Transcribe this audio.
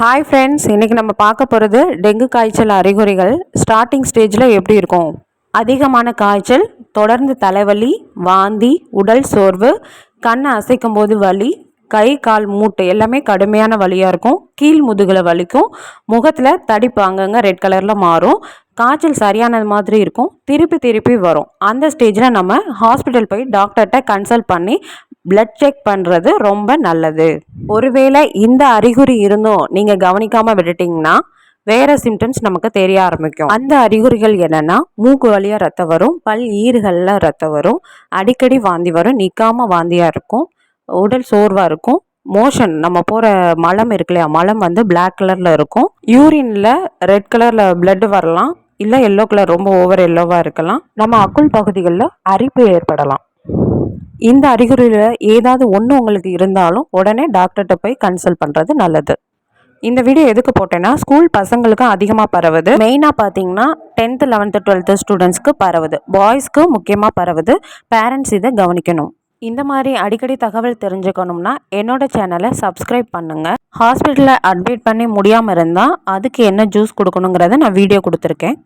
Hi friends இன்றைக்கி நம்ம பார்க்க போகிறது டெங்கு காய்ச்சல் அறிகுறிகள் ஸ்டார்டிங் ஸ்டேஜில் எப்படி இருக்கும்? அதிகமான காய்ச்சல் தொடர்ந்து தலைவலி வாந்தி உடல் சோர்வு கண்ணை அசைக்கும் போது வலி கை கால் மூட்டு எல்லாமே கடுமையான வலியாக இருக்கும். கீழ் முதுகில் வலிக்கும். முகத்தில் தடிப்பு அங்கங்கே ரெட் கலரில் மாறும். காய்ச்சல் சரியானது மாதிரி இருக்கும். திருப்பி திருப்பி வரும். அந்த ஸ்டேஜில் நம்ம ஹாஸ்பிட்டல் போய் டாக்டர்கிட்ட கன்சல்ட் பண்ணி பிளட் செக் பண்ணுறது ரொம்ப நல்லது. ஒருவேளை இந்த அறிகுறி இருந்தும் நீங்கள் கவனிக்காமல் விட்டுட்டிங்கன்னா வேற சிம்டம்ஸ் நமக்கு தெரிய ஆரம்பிக்கும். அந்த அறிகுறிகள் என்னன்னா மூக்கு வழியா ரத்தம் வரும் பல் ஈறுகளில் ரத்தம் வரும் அடிக்கடி வாந்தி வரும் நிற்காம வாந்தியாக இருக்கும் உடல் சோர்வாக இருக்கும் மோஷன் நம்ம போகிற மலம் இருக்கு இல்லையா மலம் வந்து பிளாக் கலரில் இருக்கும் யூரின்ல ரெட் கலரில் பிளட் வரலாம் இல்லை எல்லோ கலர் ரொம்ப ஓவர் எல்லோவாக இருக்கலாம் நம்ம அக்குள் பகுதிகளில் அரிப்பு ஏற்படலாம். இந்த அறிகுறியில் ஏதாவது ஒன்று உங்களுக்கு இருந்தாலும் உடனே டாக்டர்கிட்ட போய் கன்சல்ட் பண்ணுறது நல்லது. இந்த வீடியோ எதுக்கு போட்டேன்னா ஸ்கூல் பசங்களுக்கும் அதிகமாக பரவுது. மெயினாக பார்த்தீங்கன்னா டென்த்து லெவன்த்து டுவெல்த்து ஸ்டூடெண்ட்ஸ்க்கு பரவுது. பாய்ஸ்க்கு முக்கியமாக பரவுது. பேரண்ட்ஸ் இதை கவனிக்கணும். இந்த மாதிரி அடிக்கடி தகவல் தெரிஞ்சுக்கணும்னா என்னோட சேனலை சப்ஸ்கிரைப் பண்ணுங்கள் ஹாஸ்பிட்டலில் அட்மிட் பண்ணி முடியாமல் இருந்தால் அதுக்கு என்ன ஜூஸ் கொடுக்கணுங்கிறத நான் வீடியோ கொடுத்துருக்கேன்.